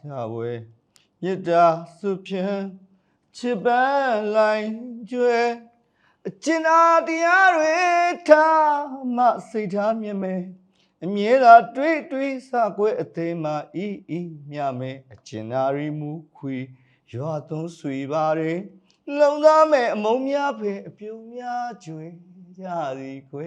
ကြဝဲမေတ္တာစုဖြန်းချစ်ပန်းလိုက်ကျွဲအကျဉ်းအားတရားတွေထားမစိတ်ထားမြင်မယ်အမြဲတာတွေးတွေးစကွဲအသေးမှအီအီမြမယ်အကျဉ်းအားရီမူခွေရွာသွန်းဆွေပါတယ်လုံသားမဲ့အမုန်းများဖေအပြုံးများကျွေ ကြသည်ခွေ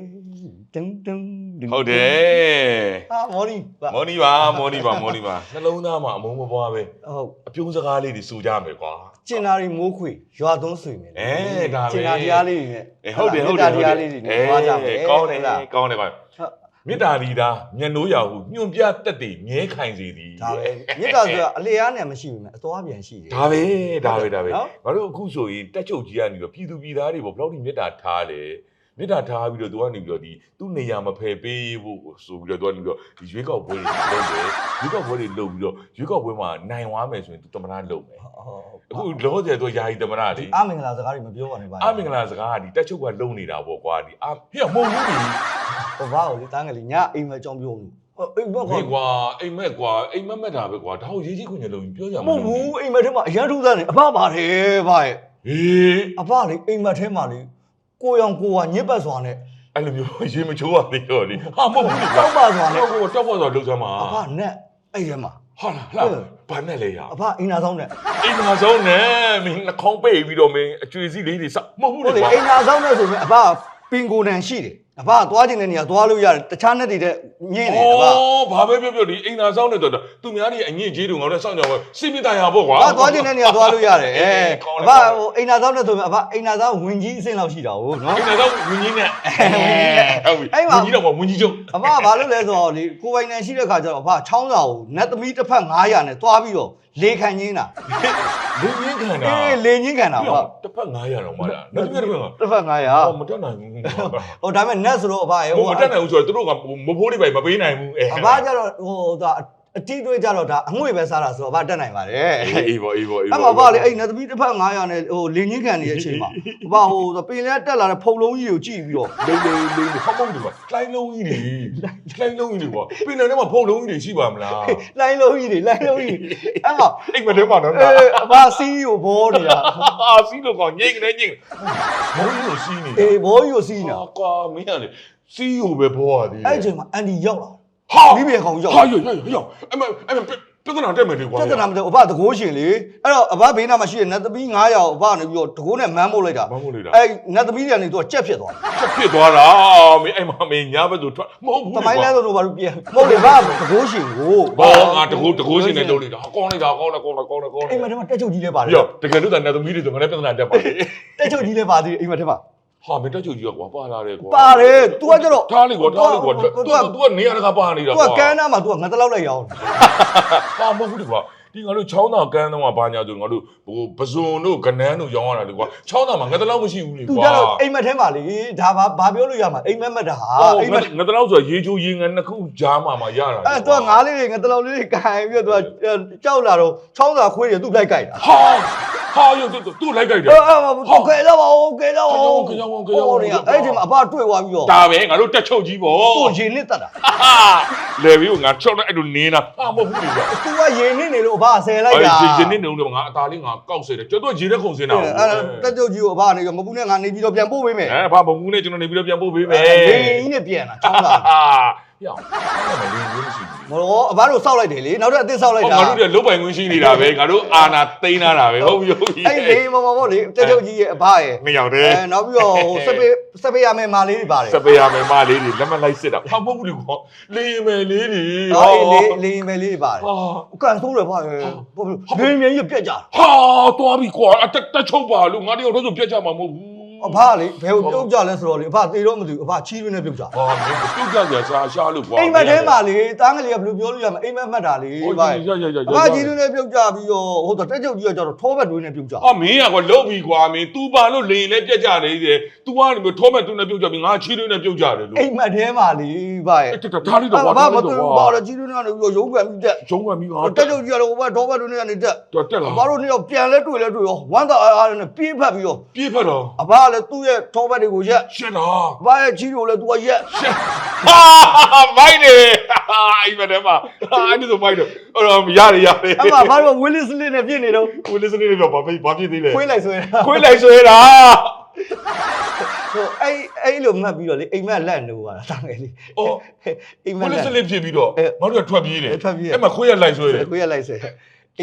တုံတုံတုံဟုတ်တယ်ဟာမော်နီပါမော်နီပါမော်နီပါမော်နီပါနှလုံးသားမှာအမုန်းမပွားပဲဟုတ်အပြုံးစကားလေးတွေစူကြမယ်ကွာကျင်နာရီမိုးခွေရွာသွန်းဆွေမယ်အဲဒါပဲကျင်နာတရားလေးတွေနဲ့အေးဟုတ်တယ်ဟုတ်တယ်မေတ္တာတရားလေးတွေနဲ့သွားကြမယ်ကောင်းတယ်ဟုတ်လားကောင်းတယ်ကွာဟုတ်မေတ္တာဒီတာမျက်နှိုးရဟုညွန်ပြတက်တည်ငဲခိုင်စေသည်ဒါပဲမြစ်တာဆိုတာအလျားနဲ့မရှိဘူးမယ်အသွားပြန်ရှိတယ်ဒါပဲဒါပဲဒါပဲနော်ငါတို့အခုဆိုရင်တက်ချုပ်ကြီးကနေတော့ပြည်သူပြည်သားတွေပေါ့ဘယ်လောက်ထိမေတ္တာထားလဲ မေတ္တာထားပြီးတော့သူကနေပြီးတော့ဒီသူ့နေရာမဖယ်ပေးဖို့ဆိုပြီးတော့သူကနေပြီးတော့ဒီရွေးကောက်ပွဲတွေလုပ်တယ်ရွေးကောက်ပွဲတွေလုပ်ပြီးတော့ရွေးကောက်ပွဲမှာနိုင်သွားမယ်ဆိုရင်သူတမနာလုပ်မယ်ဟုတ်အခုလောဆယ်သူယာယီတမနာလေအမင်္ဂလာစကားတွေမပြောပါနဲ့ပါအမင်္ဂလာစကားကဒီတက်ချုပ်ကလုံနေတာပေါ့ကွာဒီအဟေ့မဟုတ်ဘူးလေဟိုဘာကိုလေတန်းကလေးညအိမ်မကြောင်ပြုံးလို့ဟိုအိမ်မဟေ့ကကွာအိမ်မက်ကွာအိမ်မက်မက်တာပဲကွာဒါကိုရေးကြီးခွင့်ရလို့ပြောကြမမှာဟုတ်ဘူးအိမ်မက်ထဲမှာအရန်ထူးသားနေအဖပါတယ်ဗျရဲ့ဟေးအဖလေအိမ်မက်ထဲမှာလေ ကိုရောင်ကိုကညစ်ပတ်စွာနဲ့အဲ့လိုမျိုးရေးမချိုးရသေးတော့လေဟာမဟုတ်ဘူးလေကွာတောက်ပါစွာနဲ့ဟိုတောက်ပါဆိုလှုပ်ဆမ်းမှာအဖနဲ့အဲ့ထဲမှာဟာလားလားဘာနဲ့လဲရအဖအိမ်နာဆောင်နဲ့အိမ်မှာဆုံးနဲ့မင်းနှာခေါင်းပိတ်ပြီးတော့မင်းအကျွေစီလေးတွေစမဟုတ်ဘူးဟုတ်လေလေကွာအိမ်နာဆောင်နဲ့ဆိုရင်အဖပင်ကိုတန်ရှိတယ် အဖသွားခြင်းတဲ့နေရာသွားလို့ရတယ်တခြားနဲ့တည်းတဲ့ညင်းတယ်အဖအော်ဘာပဲပြောပြောဒီအိမ်သာဆောင်နေတော့သူများတွေအငင့်ကြီးတို့ငါတို့စောင့်ကြပါစိမိတာရပေါ့ကွာအဖသွားခြင်းတဲ့နေရာသွားလို့ရတယ်အဲကောင်းအတယ်ဖဟိုအိမ်နာဆောင်နဲ့ဆိုရင်အဖအိမ်နာဆောင်ဝင်ကြီးအဆင့်လောက်ရှိတာဟုတ်နော်အိမ်သာဆောင်ဝင်းကြီးနဲ့ဟုတ်ပြီအဲ့မှာဝင်းကြီးတော့မဝင်းကြီးကျုံအဖဘာလို့လဲဆိုတော့လေကိုပိုင်နယ်ရှိတဲ့ခါကျတော့အဖချောင်းစာကိုနတ်သမီးတစ်ဖက်900နဲ့သွားပြီးတော့ လေခံရင်းတာလင်းကြီးခံတာအေးလေညင်းခံတာဟုတ်တစ်ဖက်900တော့မလားနောက်တစ်ဖက်တစ်ဖက်ကတစ်ဖက်ဟော900မတက်နိုင်ဘူးဟိုဒါပေမဲ့နတ်ဆိုတော့အဖရေဟိုမတက်နိုင်ဘူးဆိုတော့သူတို့ကမဖိုးတွေပဲမပေးနိုင်ဘူးအဲအဖကျတော့ဟိုဒါ အတိတွေးကြတော့ဒါအငွေ့ပဲစားတာဆိုတော့အဖတက်နိုင်ပါတယ်အေးပေါ့အေးပေါ့အေးအဲ့ပေါ့မှာဗာလေအဲ့နတ်သမီးတစ်ဖက်900နဲ့ဟိုလင်းချင်းခံနေတဲ့အချိန်မှာဗာဟိုပင်လဲတက်လာတဲ့ဖုံလုံးကြီးကိုကြည့်ပြီးတော့လိမ့်လိမ့်လိမ့်ဟောမုန်းတယ်ကွာလှိုင်းလုံးကြီးတွေလှိုင်းလုံးကြီးတွေကွာပင်နယ်ထဲမှာဖုန်းလုံးကြီးတွေရှိပါမလားလိုင်းလုံးကြီးတွေလိုင်းလုံးကြီးအဲ့မှာအိမ်မထဲမှာတော့အေးအဖစီးကိုဘောနေတာအာစီးလို့ကောင်ညိတ်ကနေညိတ်ဘုံကြီးကိုစီးနေအေးဘောကြီးကိုစီးနေတာဟာကွာမင်းကလေစီးကိုပဲဘောရသေးတယ်အဲ့အချိန်မှာအန်ဒီရောက်လာ ဟာမိဘကောင်ရောက်ဟာရောရောရောအမအမပြဿနာတက်မယ်လေကွာပြဿနာမတက်ဘူးအဖတကိုးရှင်လေအဲ့တော့အဖဘေးနားမှာရှိတဲ့နတ်သမီး900ကိုအဖကနေပြီးတော့တကိုးနဲ့မန်းမို့လိုက်တာမဟုတ်လေလားအဲ့နတ်သမီးတွေကနေသူကကြက်ဖြစ်သွားချက်ဖြစ်သွားတာမင်းအဲ့မှာမင်းညာဘက်ဆိုထွက်မဟုတ်ဘူးတမိုင်းလဲဆိုတော့ဘာလို့ပြန်မဟုတ်လေဗာတကိုးရှင်ကိုဘောငါတကူတကူစင်နဲ့လုပ်နေတာကောင်းလိုက်တာကောင်းတယ်ကောင်းတယ်ကောင်းတယ်ကောင်းတယ်အိမ်မထဲမှာတက်ချုပ်ကြီးလဲပါတယ်ရောတကယ်လို့တာနေသမီးတွေဆိုငါလည်းပြဿနာတက်ပါလေတက်ချုပ်ကြီးလဲပါသေးတယ်အိမ်မထဲမှာ ဟာမင်းတက်ချုပ်ကြီးကွာပါလာတယ်ကွာ ပါတယ် तू ကကျတော့ ထားလေကွာထားလေကွာ तू သူ က ကသူကနေရာတကာပါနေတာ तू ကွာ ကကန်းနာမှာ तू ကငါတလောက်လိုက်ရအောင် ဟာမဟုတ်ဘူးကွာ ဒီငါတို့ချောင်းသာကန်းတော့ကဘာညာဆိုငါတို့ဟိုပဇွန်တို့ကနန်းတို့ရောင်းရတာလေကွာချောင်းသာမှာငါတလောက်မရှိဘူးလေသူကွာကျတော့အိမ်မက်ထဲမှာလေဒါဘာဘာပြောလို့ရမှာအိမ်မက်မက်တာဟာအိမ်မက်ငါတလောက်ဆိုရေချိုးရေငန်းနှစ်ခုကြားမှာမှာရတာအဲသူကငါးလေးတွေငါတလောက်လေးတွေကင်ပြီးတော့သူကကြောက်လာတော့ချောင်းသာခွေးတွေသူ့လိုက်ကြိုက်တာဟာဟာရုပ်သူ့လိုက်ကြိုက်တယ်ဟာဟုတ်ကဲ့တော့ဟုတ်ကဲ့တော့ဟုတ်ကဲ့တော့ဟုတ်ကဲ့တော့အဲ့ဒီမှာအဘတွေ့သွားပြီးတော့ဒါပဲငါတို့တက်ချုပ်ကြီးပေါ့သူ့ရေနစ်တတ်တာလေပြီးတော့ငါချောင်းနဲ့အဲ့လိုနင်းတာဟာမဟုတ်ဘူးလေသူကရေနစ်နေလို့အဖဆယ်လိုက်အဲ့တာဒီရင်းနေနေတော့ငါအသားလေးငါကောက်စေတယ်ကျွတ်တော့ရေတဲ့ခုံစင်းတာအဲ့တက်ချုပ်ကြီးကိုအဖကနေမပူနဲ့ငါနေပြီးတော့ပြန်ပို့ပေးမယ်အဲဘာဘုံကူနဲ့ကျွန်တော်နေပြီးတော့ပြန်ပို့ပေးမယ်ရင်းကြီးနဲ့ပြန်လာချောင်းစာ ဟာရောင်းအဲ့မှာလေးလေးမရှိဘူးမလို့အဘတို့စောက်လိုက်တယ်လေနောက်တော့အသစ်စောက်လိုက်ဟောတာငါတို့တွေလုတ်ပိုင်ခွင့်ရှိနေတာပဲငါတို့အာနာသိမ်းလာတာပဲဟုတ်ပြီဟုတ်ပြီ အဲ့လေမမမလေတက်ချုပ်ကြီးရဲ့အဘရဲ့နှစ်ယောက်တည်း အဲနောက်ပြီးတော့ဟိုစပယ်စပယ်ရမယ်မာလေးတွေပါတယ်စပယ်ရမယ်မလေးတွေလက်မလိုက်စစ်တာဟာမဟုတ်ဘူးလေကွာလေးမယ်လေးတွေအော်အေးလေးလေးမယ်လေးတွေပါတယ်ဟာကန်ဆိုးတယ်ဗျာဘာလို့လေးမြန်ကြီးပြက်ကြတာ ဟာသွားပြီကွာအတက်တက်ချုပ်ပါလို့ငါတယောက်တော့ဆိုပြတ်ကြမှာမဟုတ်ဘူး အဖလေဘယ်ကိုပြုတ်ကြလဲဆိုတော့လေအဖသေတော့မသိဘူးအဖချီးရင်းနဲ့ပြုတ်ကြဟောပြုတ်ကြကြစာရှားလို့ကွာအိမ်မက်ထဲမှာလေတားငလေးကဘယ်လိုပြောလို့ရမလဲအိမ်မက်မှတ်တာလေဟုတ်ပါရရရရအဖချီးရင်းနဲ့ပြုတ်ကြပြီးတော့ဟိုတော့တက်ကြုတ်ကြီးကကြတော့ထောဘက်တွင်းနဲ့ပြုတ်ကြအော်မင်းကကွာလုံးပြီကွာမင်း तू ပါလို့လေရင်လည်းပြက်ကြနေသေးတယ် तू ကလည်းထောဘက်တွင်းနဲ့ပြုတ်ကြပြီးငါချီးရင်းနဲ့ပြုတ်ကြတယ်လို့အိမ်မက်ထဲမှာလေဗျာဒါလေးတော့ဘာဘာမတူဘာတော့ချီးရင်းနဲ့တော့ရုံးကန်ပြီးတက်ရုံးကန်ပြီးဟာတက်ကြုတ်ကြီးကလည်းဟိုဘက်ထောဘက်တွင်းနဲ့ကနေတက်တက်လာဘာလို့နေတော့ပြန်လဲတွေ့လဲတွေ့ရောဝမ်းသာအားအားနဲ့ပြေးဖက်ပြီးတော့ပြေးဖက်တော့အဖလည်းသူ့ရဲ့ထောဘက်တွေကိုရက်ရှက်တာအဖရဲ့ချီးတွေကိုလည်းသူကရက်ရှက်ဟာမိုက်နေအိမ်မက်ထဲမှာဟာအဲ့ဒီဆိုမိုက်တော့အဲ့တော့ရတယ်ရတယ်အမဘာလို့ဝီလစ်စလစ်နဲ့ပြည့်နေတော့ကိုလေးစနေတော့ဘာဖြစ်ဘာဖြစ်သေးလဲခွေးလိုက်ဆွဲတာခွေးလိုက်ဆွဲတာဟိုအဲ့အဲ့လိုမှတ်ပြီးတော့လေအိမ်မက်လက်နိုးပါတာတန်းငယ်လေးအော် အိမ်မကိုက်လလေးက်စနေဖြစ်ပြီးတော့အဲမတို့ကထွက်ပြေးတယ်ထွက်ပြေးတယ် အဲ့မှာခွေးရလိုက်ဆွဲတယ်ခွေးရလိုက်ဆွဲ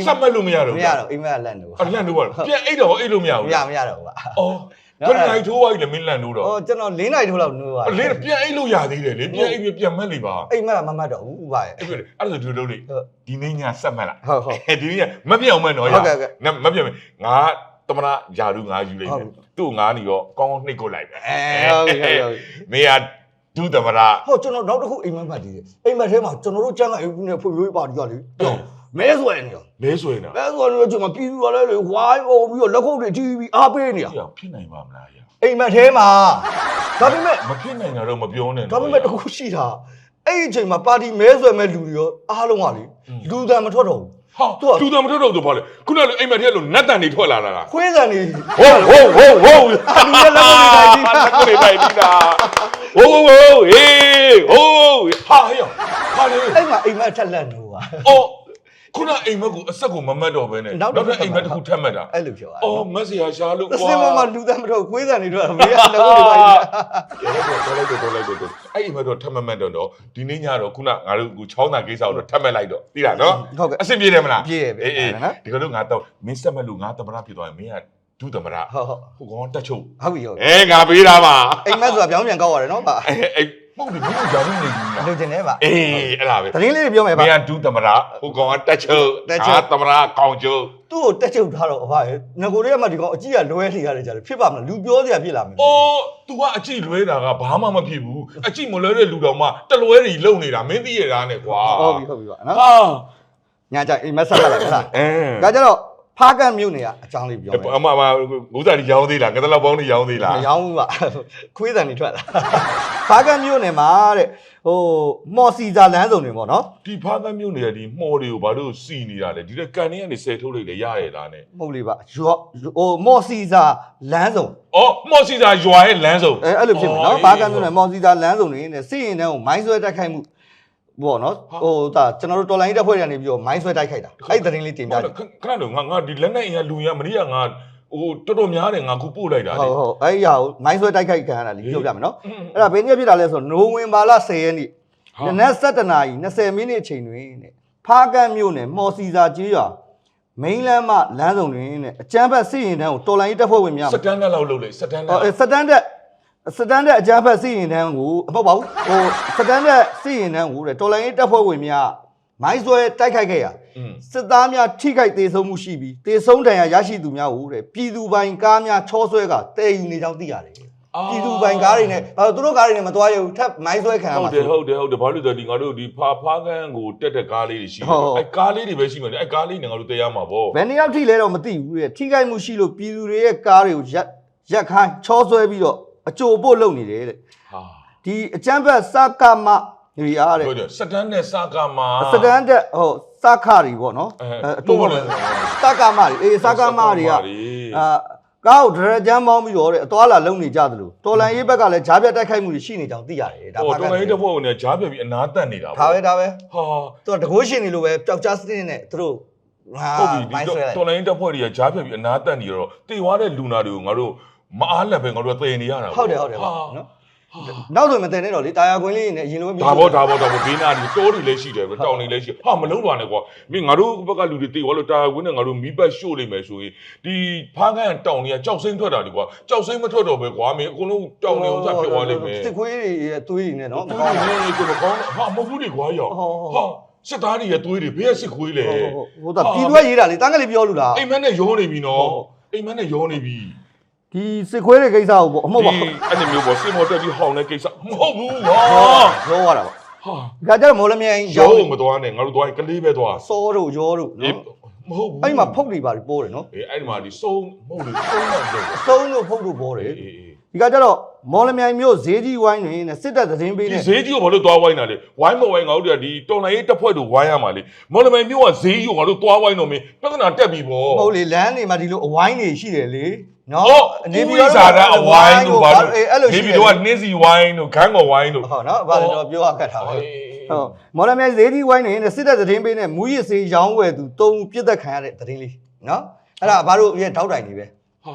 စက်မဲ့လို့မရတော့မရတော့အိမ်မက်လက်နိုးပါ အဲ့လန့်လို့ပါပြန်အိတ်တော့အိတ်လို့မရမဘူးရလားမရတော့ဘူးပါ အော် ဘယ်နိုင်ထိုးသွားပြီလဲမင်းလန့်လို့တော့ဟောကျွန်တော်၄နိုင်ထိုးလောက်နိုးပါလင်းပြန်အိတ်လို့ရသေးတယ်လေပြန်အိတ်ပြန်မက်လေပါအိမ်မက်ကမမှတ်တော့ဘူးပါရဲ့အဲ့ဒါအဲ့ဒါဆိုဒီလိုလေဟုတ်ဒီနေ့ညစက်မှတ်လားဟုတ်ဟုတ်အဲဒီနေ့ညမပြောင်းမနော်ရဟုတ်ကဲ့ဟုတ်ကဲ့နမပြောင်းမငါတမနာဂျာလူငါယူလိုက်ဟုတယ်တ်သူ့ငါနေရောကောင်းကောင်းနှိပ်ကိုလိုက်ပဲအဲဟုတ်ကဲ့ဟုတ်ကဲ့မေယာဒုတမနာဟောကျွန်တော်နောက်တစ်ခုအိမ်မက်မှတ်တည်တယ်အိမ်မက်ထဲမှာကျွန်တော်တို့ကျန်းကအိမ်နဲ့ဖွေရိုးပါတီကလေပြောမဲဆွဲနေရော လဲဆွေးနေတာမဲဆွဲနေတော့ကျွန်တော်ပြည်သူကလည်းလေဝိုင်းအောင်ပြီးတော့လက်ခုပ်တွေတီးပြီးအားပေးနေရပြောင်းဖြစ်နိုင်ပါမလားရအိမ်မက်ထဲမှာဒါပေမဲ့မဖြစ်နိုင်တာတော့မပြောနဲ့ဒါပေမဲ့တစ်ခုရှိတာအဲ့ဒီအချိန်မှာပါတီမဲဆွဲမဲ့လူတွေရောအားလုံးကလေလူတန်မထွက်တော့ဘူးဟာသူကသူတော်မထွက်တော့တော့ဘာလဲခုနကအိမ်မက်ထဲလို့နတ်တန်တွေထွက်လာတာလားခွေးဆန်နေဟိုးဟိုးဟိုးဟိုးလူရဲ့လက်ခုပ်တွေတိုင်ပြီးလက်ကိုတွေတိုင်ပြီးတာဟိုးဟိုးဟိုးဟေးဟိုးဟာဟေးဟာလေအဲ့မှာအိမ်မက်ထက်လက်နေပါအော် ခုနအိမ်မက်ကိုအဆက်ကိုမမတ်တော့ဘဲနဲ့နောက်နောက်တစ်ထပ်အိမ်မက်တစ်ခုထပ်မတ်တာအဲ့လိုပြောတာအော်မက်ဆီယာရှာလို့အကွာစင်မမှာလူတန်မထွက်ခွေးဆန်နေတော့မေးရလက်ခုပ်တွေတိုင်ပြီးတော်လိုက်တော့တော်လိုက်တော့တော်လိုက်တော့အဲ့အိမ်မက်တော့ထပ်မမတ်တော့တော့ဒီနေ့ညတော့ခုနငါတို့ကိုချောင်းတာကိစ္စကိုတော့ထပ်မတ်လိုက်တော့သိလားနော်ဟုတ်ကဲ့အဆင်ပြေတယ်မလားပြေတယ်ပြေအေးအေးတယ်နော်ဒီကတော့ငါတော့မင်းဆက်မလို့ငါသမရဖြစ်သွားရင်မင်းကဒုသမရဟုတ်ဟုတ်ဟိုကောင်တက်ချုပ်ဟုတ်ပြီဟုတ်ပြီအဲငါပေးတာပါအိမ်မက်ဆိုတာပြောင်းပြန်ကောက်ရတယ်နော်ဗျအဲအဲ ပုတ်တယ်မင်းတို့ဂျာနေနေဘူးလားလူကျင်နေပါအေးအဲ့ဒါပဲသတင်းလေးတွေပြောမယ်မဗျင်းကဒုသမရဟိုကောင်ကတက်ချုပ်တက်ချုပ်ငါသမရကောင်ချုပ်သူ့ကိုတက်ချုပ်ထားတော့အဖရဲ့ငကိုတွေကမှဒီကောင်အကြည့်ကလွဲနေရတယ်ကြတယ်ဖြစ်ပါမလားလူပြောစရာဖြစ်လာမယ်အိုး तू ကအကြည့်လွဲတာကဘာမှမဖြစ်ဘူးအကြည့်မလွဲတဲ့လူတော်မှတလွဲတွေလုံနေတာမင်းသိရတာနဲ့ကွာဟုတ်ပြီဟုတ်ပြီပါနော်ဟာညာကြအိမ်မက်ဆက်လိုက်ဟုတ်လားအဲဒါကြတော့ ဖားကန်မြို့နေကအကြောင်းလေးပြောမယ်အမအမငုစားကြီးရောင်းသေးလားငါတလောက်ပေါင်းကြီးရောင်းသေးလားမရောင်းဘူးပါခွေးတန်နေထွက်လာဖားကန်မြို့နယ်မှာတဲ့ဟိုမော်စီဇာလမ်းစုံတွေပေါ့နော်ဒီဖားကမျိုးနေရဒီမှော်တွေကိုဘာလို့စီနေတာလဲဒီတဲ့ကန်တွေကနေဆယ်ထုတ်လိုက်လေရရတာနဲ့မဟုတ်လေပါရောဟိုမော်စီဇာလမ်းစုံအော်မော်စီစာရွာရဲ့လမ်းစုံအဲအဲ့လိုဖြစ်မယ်နော်ဖားကန်မြို့နယ်မော်စီဇာလမ်းစုံတွေနဲ့စစ်ရင်တန်းကိုမိုင်းဆွဲတိုက်ခိုက်မှု ပေါ့နော်ဟိုဒါကျွန်တော်တို့တော်လိုင်းတက်ဖွဲ့ရနေပြီးတော့မိုင်းဆွဲတိုက်ခိုက်တာအဲ့ဒီသတင်းလေးတင်ပြဟုတ်ကြတယ်ည့်ခခဏတော့ငါငါဒီလက်နဲ့အင်ကလူရမနေ့ကငါဟိုတော်တော်များတယ်ငါခုပို့လိုက်တာဟုလေတ်ဟုတ်အဲ့ဒီဟာကိုမိုင်းဆွဲတိုက်ခိုက်ခံရတာလေးပြောပြမယ်နော်อืมအဲ့ဒါဘယ်နည်းဖြစ်တာလဲဆိုတော့နိုဝင်ဘာလ10ရက်နေ့ဟာနနက်7:00နာရီ20မိနစ်အချိန်တွင်တဲ့ဖားကန်မြို့နယ်မော်စီစာကျေးရွာမိန်းလမ်းမလမ်းဆောင်တွင်တဲ့အကျန်းဖက်စစ်ရင်တန်းကိုတော်လိုင်းတပ်ဖွဲ့ဝင်များစတန်ဒတ်လောက်လုပ်လိုက်စတန်ဒတ်ဟောစတန်ဒတ် စတန်ဒတ်အကျန်းဖက်စစ်ရင်တန်းကိုမဟုတ်ပါဘူးဟိုစတန်ဒတ်စစ်ရင်တန်းကိုတဲ့တော်လိုင်းတပ်ဖွဲ့ဝင်များမိုင်းဆွဲတိုက်ခိုက်ခဲ့ရอืมစစ်သားများထိခိုက်ဒေဆုံးမှုရှိပြီးဒေဆုံးဒဏ်ရာရရှိသူများကိုတဲ့ပြည်သူပိုင်ကားများချောဆွဲကတည်ယူနေကြောင်းသိရတယ်ပြည်သူပိုင်ကားတွေနဲ့ဘာလို့သူတို့ကားတွေနဲ့မသွားရဘူးထပ်မိုင်းဆွဲခံရဟုမှာတ်တယ်ဟုတ်တယ်ဟုတ်တယ်ဘာလို့လဲဆိုတော့ဒီငါတို့ဒီဖာဖားကန်းကိုတက်တဲ့ကားလေးတွေရှိတယ်အဲကားလေးတွေပဲရှိမှတယ်အဲကားလေးနဲ့ငါတို့တရားမှာပေါ့ဘယ်နှစ်ယောက်ထိလဲတော့မသိဘူးတဲ့ထိခိုက်မှုရှိလို့ပြည်သူတွေရဲ့ကားတွေကိုရက်ရက်ခိုင်းချောဆွဲပြီးတော့ အကြိုပို့လုပ်နေတယ်တဲ့ဟာဒီအကျန်းဖက်စကမတွေအားတဲ့ဟုတ်တယ်စတန်နဲ့စာကာမှာစတန်ဒတ်ဟိုစခတွေပေါ့နော်အဲအတူပေါ့လေစကမတွေအေးစကမတွေကအာကားကိုဒရကြမ်းပေါင်းပြီးတော့တဲ့အသွားလာလုံနေကြသလိုတော်လန်ရေးဘက်ကလည်းဂျားပြတ်တိုက်ခိုက်မှုတွေရှိနေကြောင်းသိရတယ်ဒါဟိုဖာတော်လိုင်းတဲ့ဘုံနဲ့ဂျားပြပြီးအနာတက်နေတာဒါပဲဒါပဲဟာသူကတကိုးရှင်နေလို့ပဲပျောက်ကြားစနစ်နဲ့သူတို့ဟာဟုတ်ပြီဒီမိုင်းဆွဲလိုက်တော်လိုင်းတဲ့ဖွဲ့တွေကဂျားပြပြီးအနာတက်နေတော့တေသွားတဲ့လူနာတွေကိုငါတို့ မအားလက်ပဲငါတို့သေနေရတာဟုတ်တယ်ဟုတ်တယ်ဟုတ်နော်နောက်ဆိုမတင်နဲ့တော့လေတာယာကွင်းလေးနဲ့အရင်လိုပဲဒါဘောဒါဘောဒါဘောဘေးနာတွေတိုးတွေလည်းရှိတယ်ပဲတောင်တွေလည်းရှိဟာမလုံးပါနဲ့ကွာမင်းငါတို့ဘက်ကလူတွေတေသွားလို့တာဝင်းနဲ့ငါတို့မီးပတ်ရှို့လိုက်မယ်ဆိုရင်ဒီဖားကန်းတောင်တွေကကြောက်စိမ့်ထွက်တာဒီကွာကြောက်စိမ့်မထွက်တော့ပဲကွာမင်းအကုန်လုံးတောင်တွေဥစားဖြစ်သွားလိမ့်မယ်စစ်ခွေးတွေရဲ့သွေးတွေနဲ့နော်သူတွေလည်းကိုမကောင်းဟာမဟုတ်ဘူးလေကွာရောဟာစစ်သားတွေရဲ့သွေးတွေဘေးကစစ်ခွေးလေဟိုဟိုဒါပြည်သူကရေးတာလေတန်းကလေးပြောလို့လားအိမ်မက်နဲ့ရောနေပြီနော်အိမ်မက်နဲ့ရောနေပြီ ဒီစစ်ခွေးတွေကိစ္စကိုပေါ့အမဟုတ်ပါဘူးအဲ့ဒီမျိုးပေါ့စင်မော်တက်ပြီးဟောင်းတဲ့ကိစ္စမဟုတ်ဘူးဟာရောရတာပေါ့ဟာဒါကြတော့မော်လမြိုင်ရောရောမသွားနဲ့ငါတို့သွားရင်ကလေးပဲသွားစောတို့ရောတို့အေးနော်မဟုတ်ဘူးအဲ့ဒီမှာဖုတ်တွေပါပြီးပိုးတယ်နော်အေးအဲ့ဒီမှာဒီစုံမဟုတ်လေစုံတော့တယ်အစုံတို့ဖုတ်တို့ပိုးတယ်အေးအေးဒီကကြတော့မော်လမြိုင်မြို့ဈေးကြီးဝိုင်းတွင်နဲ့စစ်တပ်သတင်းပေးဒီနဲ့ဈေးကြီးကိုဘာလို့သွားဝိုင်းတာလဲဝိုင်းမဝိုင်းငါတို့ကဒီတော်လိုင်းရေးတက်ဖွဲ့တို့ဝိုင်းရမှာလေမော်လမြိုင်မြို့ကဈေးကြီးကိုငါတို့သွားဝိုင်းတော့မင်းပြဿနာတက်ပြီပေါ့မဟုတ်လေလမ်းတွေမှာဒီလိုအဝိုင်းတွေရှိတယ်လေ နော်ဟုတ်နေနေပြည်ပြီးတော်စားတာအဝိုင်းတို့ဘာလို့အေးအဲ့လိုနေရှိပြီးတယ်တော့နှင်းစီဝိုင်းတို့ခန်းကော်ဝိုင်းတို့ဟုတ်နော်ဘာလို့တော့ပြောရခက်တာလဲအေးဟုတ်မော်လမြိုင်ဈေးကြီးဝိုင်းနေနဲ့စစ်တပ်သတင်းပေးနဲ့မူရစ်စေးရောင်းဝယ်သူတုံးပြစ်သက်ခံရတဲ့သတင်းလေးနော်အဲ့ဒါဘာလို့ရဲ့တောက်တိုင်နေပဲ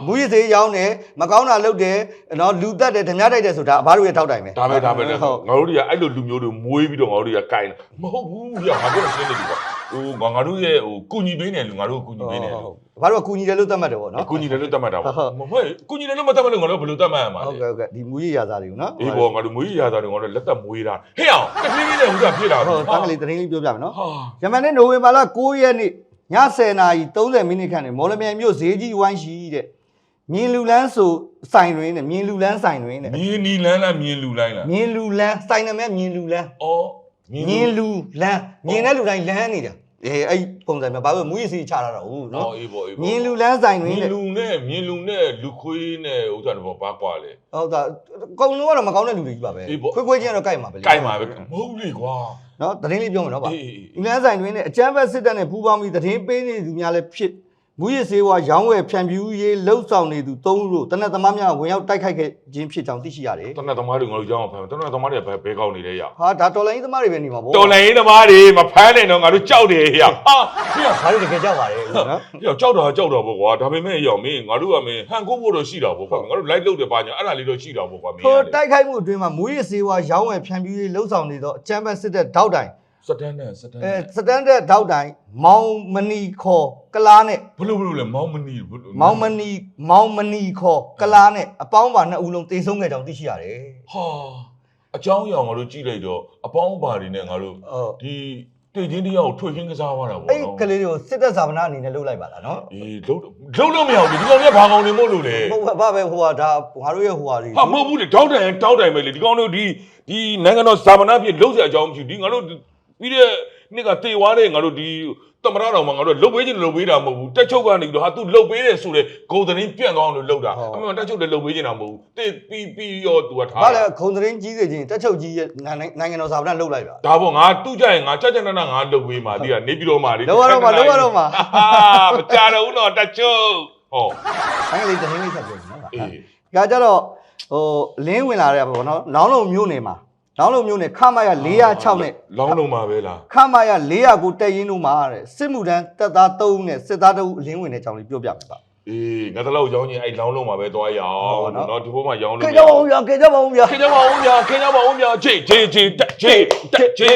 မူရစ်စေးရောင်းတယ်မကောင်းတာလုပ်တယ်နော်လူတက်တယ်ဓမြတိုက်တယ်ဆိုတာဘာလို့ရဲ့တောက်တိုင်ပဲဒါပဲဒါပဲလေဟုတ်ငါတို့တွေကအဲ့လိုလူမျိုးတွေမွေးပြီးတော့ငါတို့တွေကကင်မဟုတ်ဘူးပြငါတို့ရှင်းနေတယ်ကွာ ဟိုငါငါတို့ရဲ့ဟိုကုညီပေးနေလူငါတို့ကုညီပေးနေလူဘာလို့ကကူညီတယ်လို့သတ်မှတ်တယ်ပေါ့နော်ကုညီတယ်လို့တတ်မှတ်တာပေါ့ဟုတ်မဟုတ်ကုညီတယ်လို့မတတ်မှတ်လို့ငါတို့ဘယ်လိုတတ်မှတ်ရမှာဟုတ်လဲကဲ့ဟုတ်ကဲ့ဒီမူရစ်ရာသားတွေကိုနော်အေးဘောငါတို့မွေးရတာတွေငါတို့လက်သက်မွေးတာဟဲ့အောင်တပြေးပြေးနဲ့ဟိုကဖြစ်လာဟုတ်တော့တန်းကလေးသတင်းလေးပြောပြမယ်နော်ဟာယမန်နေ့နိုဝင်ဘာလ9ရက်နေ့ည10:30နာရီ30မိနစ်ခန့်နဲ့မော်လမြိုင်မြို့ဈေးကြီးဝိုင်းရှိတဲ့မြင်းလူလန်းဆိုဆိုင်တွင်နဲ့မြင်းလူလန်းဆိုင်တွင်နဲ့မြင်းနီလန်းလားမြင်းလူလိုင်းလားမြင်းလူလန်းဆိုင်နာမည်မြင်းလူလန်းအော်မြင်းလူလန်းမြင်းတဲ့လူတိုင်းလန်းနေတာ အေးအဲ့ပုံစံမျိုးဘာလို့မူရစီချတာတော့ဟုတ်နော်နော်အေးဘောအေးဘောမြင်းလူလန်းဆိုင်တွင်မြင်းနဲ့လူနဲ့မြင်းလူနဲ့လူခွေးနဲ့ဥစ္စာတော့ဘာကွာလဲဟုတ်တာအကုန်လုံးကတော့မကောင်းတဲ့လူတွေကြီးပါပဲအေးပေါ့ခွေးခွေးချင်းကတော့ကြိုက်မှာပဲလေကြိုက်မှာပဲမဟုတ်လေကွာနော်သတင်းလေးပြောမယ်နော်ဗျအေးအေးလူလန်းဆိုင်တွင်နဲ့အကြမ်းဖက်စစ်တပ်နဲ့ပူးပေါင်းပြီးသတင်းပေးနေသူများလည်းဖြစ် မူရစေဝါရောင်းဝယ်ဖြန့်ဖြူးရေးလှုပ်ဆောင်နေသူသုံးဦးတို့တနက်သမားများဝင်ရောက်တိုက်ခိုက်ခဲ့ခြင်းဖြစ်ကြောင်းသိရှိရတယ်တနက်သမားတွေငါတို့ကြောင်းအောင်ဖမ်းတနက်သမားတွေဘယ်ဘဲကောက်နေလဲရဟာဒါတော်လိုင်းသမားတွေပဲနေမှာပေါ့တော်လိုင်းသမားတွေမဖမ်းနဲ့တော့ငါတို့ကြောက်တယ်ရဟာပြဘာလို့တကယ်ကြောက်ပါလဲနော်ပြကြောက်တာကြောက်တာပေါ့ကွာဒါပေမဲ့ရောက်မင်းငါတို့ကမင်းဟန်ကိုဖို့တော့ရှိတာပေါ့ကွာငါတို့ live လုပ်တယ်ပါညာအဲ့ဒါလေးတော့ရှိတာပေါ့ကွာမင်းထိုတိုက်ခိုက်မှုအတွင်းမှာမူရစေဝါရောင်းဝယ်ဖြန့်ဖြူးရေးလှုပ်ဆောင်နေသောအကြမ်းဖက်စစ်တပ်တောက်တိုင် စတန်နဲ့စတန်အဲနဲ့စတန်ဒတ်တောက်တိုင်မောင်မနီခေါ်ကလားနဲ့ဘလို့ဘလို့လဲမောင်မနီဘလို့မောင်မနီမောင်မနီခေါ်ကလားနဲ့အပေါင်းပါနှစ်ဦးလုံးတေဆုံးခဲ့ကြောင်းသိရှိရတယ်ဟာအကြောင်းအရာငါတို့ကြည့်လိုက်တော့အပေါင်းပါတွေနဲ့ငါတို့ဟုတ်ဒီတေချင်းတရားကိုထွေခင်းကစားသွားတာပေါ့အဲ့နော်ကလေးတွေကိုစစ်တပ်ဇာပနာအနေနဲ့လှုပ်လိုက်ပါလားနော်အေးလုံးလုံးလို့မရဘူးဒီကောင်ကဘာကောင်နေမို့လို့လဲဟုတ်ပါပဲဟိုဟာဒါငါတို့ရဲ့ဟိုဟာလေးဟာမဟုတ်ဘူးလေတောက်တိုင်တောက်တိုင်ပဲလေဒီကောင်တို့ဒီဒီနိုင်ငံတော်ဇာမနာဖြစ်လုံးစရာအကြောင်းမရှိဘူးဒီငါတို့ ပြီးတဲ့နှစ်ကတေဝါတဲ့ငါတို့ဒီတမရတော်မှာငါတို့လုတ်ပေးခြင်းလုတ်ပေးတာမဟုတ်ဘူးတက်ချုပ်ကနေပြီးတော့ဟာသူလုတ်ပေးတယ်ဆိုတဲ့ဂုံသတင်းပြန့်သွားအောင်လို့လုတ်တာအမှန်တက်ချုပ်လည်းလုတ်ပေးခြင်းတာမဟုတ်ဘူးတေပြီးပြီးရောသူကထားဘာလဲခုံသတင်းကြီးစေခြင်းတက်ချုပ်ကြီးရဲ့နိုင်ငံတော်ဇာပနာလှုပ်လိုက်ပါဒါပေါ့ငါတူးကြရင်ငါကြက်ကြက်နနငါလုတ်ပေးမှာဒီကနေပြီးတော့မှလေလောက်ရတော့မှာလောက်ရတော့မှာဟာမကြတော့ဘူးတော့တက်ချုပ်ဟောအဲ့လေးသတင်းလေးဆက်ပြောနော်အေး။ဒါကြတော့ဟိုလင်းဝင်လာတဲ့ပေါ့နော်။လောင်းလုံးမြို့နယ်မှာ လောင်းလုံးမြို့နယ်ခမရ406နဲ့လောင်းလုံးမှာပဲလားခမရ400ကိုတက်ရင်တို့မှာတဲ့စစ်မှုထမ်းတပ်သား3ဦးနဲ့စစ်သား2ဦးအလင်းဝင်တဲ့အကြောင်းလေးပြောပြမယ်ပါအေးငါတလောက်ရောင်းရင်အဲ့လောင်းလုံးမှာပဲသွားရအောင်ဟုတ်ပါနော်နော်ဒီဘက်မှာရောင်း။လို့ခေကြပါဦးဗျာခေကြပါဦးဗျာခင်ဗျာပါဦးဗျာခင်ဗျာပါဦးဗျာချေချေချေတက်ချေတက်ချေ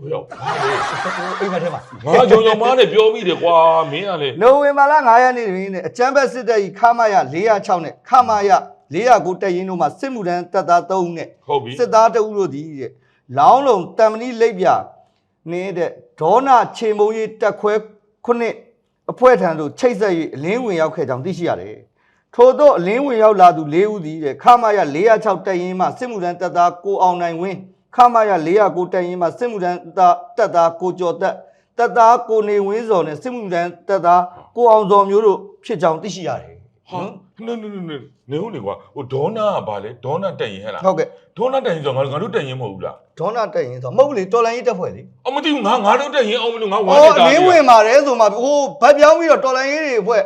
ဟိုရောက်။အိမ်မထဲမှာငါဂျုံဂျုံမားနဲ့ပြောမိတယ်ကွာမင်းကလေနိုဝင်ဘာလ9ရက်နေ့တွင်တဲ့အကြမ်းဖက်စစ်တပ်ကြီးခမရ406နဲ့ခမရ 400ကိုတက်ရင်တို့မှာစစ်မှုထမ်းတပ်သား3ဦးနဲ့ဟုတ်ပြီ စစ်သား2ဦးတို့သည်တဲ့လောင်းလုံးတံမဏိလိပ်ပြနေတဲ့ဒေါနာချေမုံရေးတက်ခွဲခုနှစ်အဖွဲ့ထံသို့ချိတ်ဆက်၍အလင်းဝင်ရောက်ခဲ့ကြောင်းသိရှိရတယ်။ထို့သောအလင်းဝင်ရောက်လာသူ၄ဦးသည်တဲ့ခမရ406တက်ရင်မှစစ်မှုထမ်းတပ်သားကိုအောင်နိုင်ဝင်းခမရ409တက်ရင်မှစစ်မှုထမ်းတပ်သားကိုကျော်တက်တပ်သားကိုနေဝင်းစော်နဲ့စစ်မှုထမ်းတပ်သားကိုအောင်စော်မျိုးတို့ဖြစ်ကြောင်းသိရှိရတယ်။ ဟာနုနုနုနုနေဦးနေကွာဟိုဒေါနာကဘာလဲဒေါနာတက်ရင်ဟဲ့လားဟုတ်ကဲ့ဒေါနာတက်ရင်ဆိုငါငါတို့တက်ရင်မဟုတ်ဘူးလားဒေါနာတက်ရင်ဆိုမဟုတ်ဘူးလေတော်လိုင်းရေးတက်ဖွဲ့လေအမသိဘူးငါငါတို့တက်ရင်အောင်မလို့ငါဝမ်းအော်နေအတာလင်းဝင်ပါတယ်ဆိုမှဟိုဗတ်ပြောင်းပြီးတော့တော်လိုင်းရေးတွေဖွဲ့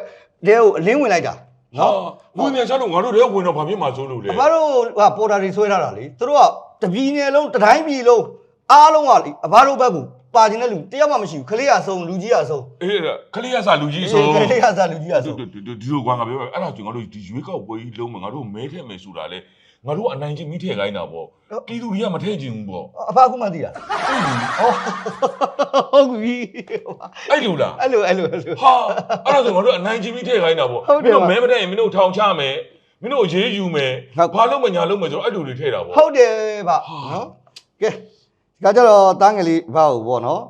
တဲကိုအလင်းဝင်လိုက်တာဟာနော်ဝင်မြန်ချလို့ငါတို့တွေဝင်တော့ဘာဖြစ်မှာစိုးလို့လဲအဘတို့ဟာပေါ်တာတွေဆွဲထားတာလေသူတို့ကတပြည်နယ်လုံးတတိုင်းပြည်လုံးအားလုံးကလေအဘတို့ဘက်က ပါခြင်းတဲ့လူတယောက်မှမရှိဘူးခလေးရဆုံးလူကြီးရဆုံးအေးခလေးရစာလူကြီးဆိုခလေးရစားလူကြီးရဒီဆုံးဒီဒီလိုကွာငါပြောအဲ့ဒါကျငါတို့ဒီရွေးကောက်ပွဲကြီးလုံးမငါတို့မဲထည့်မယ်ဆိုတာလေငါတို့အနိုင်ချင်းမိထည့်ခိုင်းတာပေါ့ပြည်သူတွေကမထည့်ချင်ဘူးပေါ့အဖအခုမှသိတာဟောဟုတ်ပြီအဲ့လိုလားအဲ့လိုအဲ့လိုအဲ့လိုဟာအဲ့ဒါဆိုငါတို့အနိုင်ချင်းမိထည့်ခိုင်းတာပေါ့ဟုတ်တယ်ပါမဲမထည့်ရင်မင်းတို့ထောင်ချမယ်မင်းတို့အရေးယူမယ်ဟုတ်ဘာလို့မညာလို့မယ်ဆိုတော့အဲ့လိုတွေထည့်တာပေါ့ဟုတ်တယ်ဗျနော်ကဲ ဒီကကြတော့တန်းကလေးဘာကိုပေါ့နော်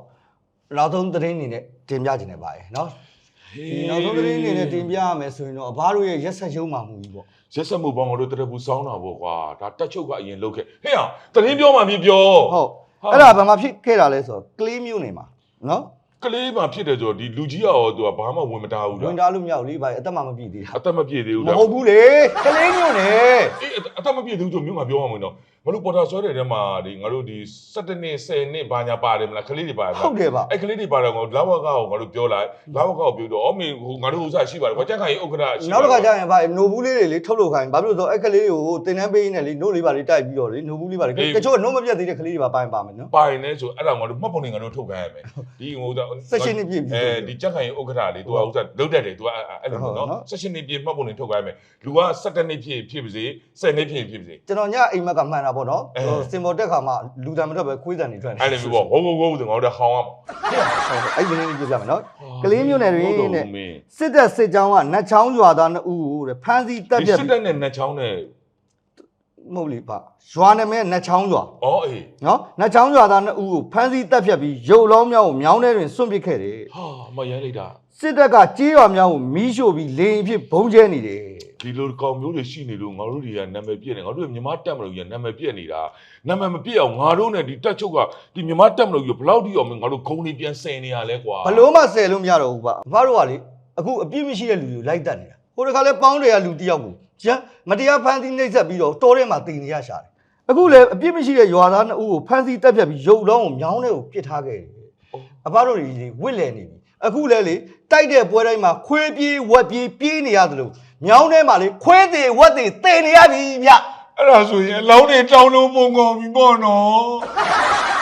နောက်ဆုံးသတင်းအနေနဲ့တင်ပြခြင်းနဲ့ပါရယ်နော်ဒီနောက်ဆုံးသတင်းအနေနဲ့တင်ပြရမယ်ဆိုရင်တော့အဘတို့ရဲ့ရက်ဆက်ရုံမှမှုကြီးပေါ့ရက်ဆက်မှုပေါင်းငါတို့တရပူစောင်းတာပေါ့ကွာဒါတက်ချုပ်ကအရင်လုပ်ခဲ့ဟဲ့အောင်တရင်ပြောမှပြပြောဟုတ်ဟာအဲ့ဒါဘာမှဖြစ်ခဲ့တာလဲဆိုတော့ကလေးမျိုးနေမှာနော် ကလေးမှဖြစ်တယ်ဆိုတော့ဒီလူကြီးကရောသူကဘာမှဝင်မတားဘူးဝင်လားတာလို့မရဘူးလေဘာအသက်မှမပြည့်သေးတာအသက်မပြည့်သေးဘူးမလားဟုတ်ဘူးလေကလေးမျိုးနေအေးအသက်မပြည့်သေးဘူးဆိုမြို့မှာပြောရမှာနော်ငါတို့ပေါ်တာဆွဲတဲ့ထဲမှာဒီငါတို့ဒီ17နှစ်10နှစ်ဘာညာပါတယ်မလားကလေးတွေပါတယ်မဟုလားတ်တယ်ဗျအဲ့ကလေးတွေပါတော့ငါလာဝကကိုငါတို့ပြောလိုက်လာဝကကိုပြောတော့အော်မင်းဟိုငါတို့ဥစားရှိပါတယ်ကွာကြက်ခိုင်ဥက္ကဋ္ဌရှိနောက်တစ်ခါကျရင်ဗျနိုဘူးလေးတွေလေထုတ်လို့ခိုင်းဘာဖြစ်လို့လဲဆိုတော့အဲ့ကလေးတွေကိုတင်တန်းပေးရင်းနဲ့လေနို့လေးပါလေးတိုက်ပြီးတော့လေနိုဘူးလေးပါလေးတချို့ကနို့မပြတ်သေးတဲ့ကလေးတွေပါပိုင်းပါမယ်နော်ပိုင်နေဆိုအဲ့ဒါငါတို့မှတ်ပုံနေငါတို့ထုတ်ခိုင်းရမယ်ဒီဟိုတော့ဆက်ရှင်နှစ်ပြည့်ပြီအဲဒီကြက်ခိုင်ဥက္ကဋ္ဌလေသူကဥစားလုတ်တက်တယ်သူကအဲ့လိုနော်ဆက်ရှင်နှစ်ပြည့်မှတ်ပုံနေထုတ်ခိုင်းမယ်လူက17နှစ်ပြည့်ဖြစ်ပါစေ10နှစ်ပြည့်ဖြစ်ပါစေကျွန်တော်ညအိမ်မက်ကမှန်တာပေါ့နော်အဲဟိုစင်ဘောတက်ခါမှလူတံမတော့ပဲခွေးတံတွေထွက်နေအဲ့လိုမျိုးပေါ့ဝုန်းဝုန်းဝုန်းဆိုငါတို့ဟောင်းရမှာအဲ့ဒီလေးပြပြမယ်နော်ကလေးမျိုးနယ်တွေနဲ့ဟုတ်တော့မင်းစစ်တပ်စစ်ကြောင်းကနတ်ချောင်းရွာသားနှစ်ဦးကိုတဲ့ဖမ်းဆီးတပ်ဒီဖြတ်စစ်ပြီးတပ်နဲ့နှစ်ချောင်းနဲ့ မဟုတ်လေပါရွာနာမည်နတ်ချောင်းရွာဩအေးနော်နတ်ချောင်းရွာသားနှစ်ဦးကိုဖမ်းဆီးတပ်ဖြတ်ပြီးရုပ်လောင်းများကိုမြောင်းထဲတွင်စွန့်ပစ်ခဲ့တယ်ဟာမရမ်းလိုက်တာစစ်တပ်ကကြေးရွာများကိုမီးရှို့ပြီးလေရင်ဖြစ်ဘုံကျဲနေတယ်ဒီလိုကောင်မျိုးတွေရှိနေလို့ငါတို့တွေကနာမည်ပြည့်နေငါတို့ကမြမတက်မလို့ကြီးကနာမည်ပြည့်နေတာနာမည်မပြည့်အောင်ငါတို့နဲ့ဒီတက်ချုပ်ကဒီမြမတက်မလို့ကြီးဘယ်လောက်ထိအောင်ငါတို့ခုံနေပြန်ဆင်နေရလဲကွာဘလို့မှဆယ်လို့မရတော့ဘူးဗျအဖတို့ကလေအခုအပြစ်မရှိတဲ့လူတွေကိုလိုက်တတ်နေတာဟိုတခါလဲပေါင်းတွေကလူတစ်ယောက်ကို ကျန်မတရားဖမ်းဆီးနှိပ်စက်ပြီးတော့တောထဲမှာတင်နေရရှာတယ်အခုလေအပြစ်မရှိတဲ့ရွာသားနှစ်ဦးကိုဖမ်းဆီးတပ်ဖြတ်ပြီးရုပ်လောင်းကိုမြောင်းထဲကိုပစ်ထားခဲ့တယ်အဖတို့တွေဝစ်လဲနေပြီအခုလဲလေတိုက်တဲ့ပွဲတိုင်းမှာခွေးပြေးဝက်ပြေးပြေးနေရတယ်လို့မြောင်းထဲမှာလေခွေးသေးဝက်သေးတည်နေရပြီဗျအဲ့ဒါဆိုရင်အလောင်းတွေတောင်းလို့ပုံကုန်ပြီပေါ့နော်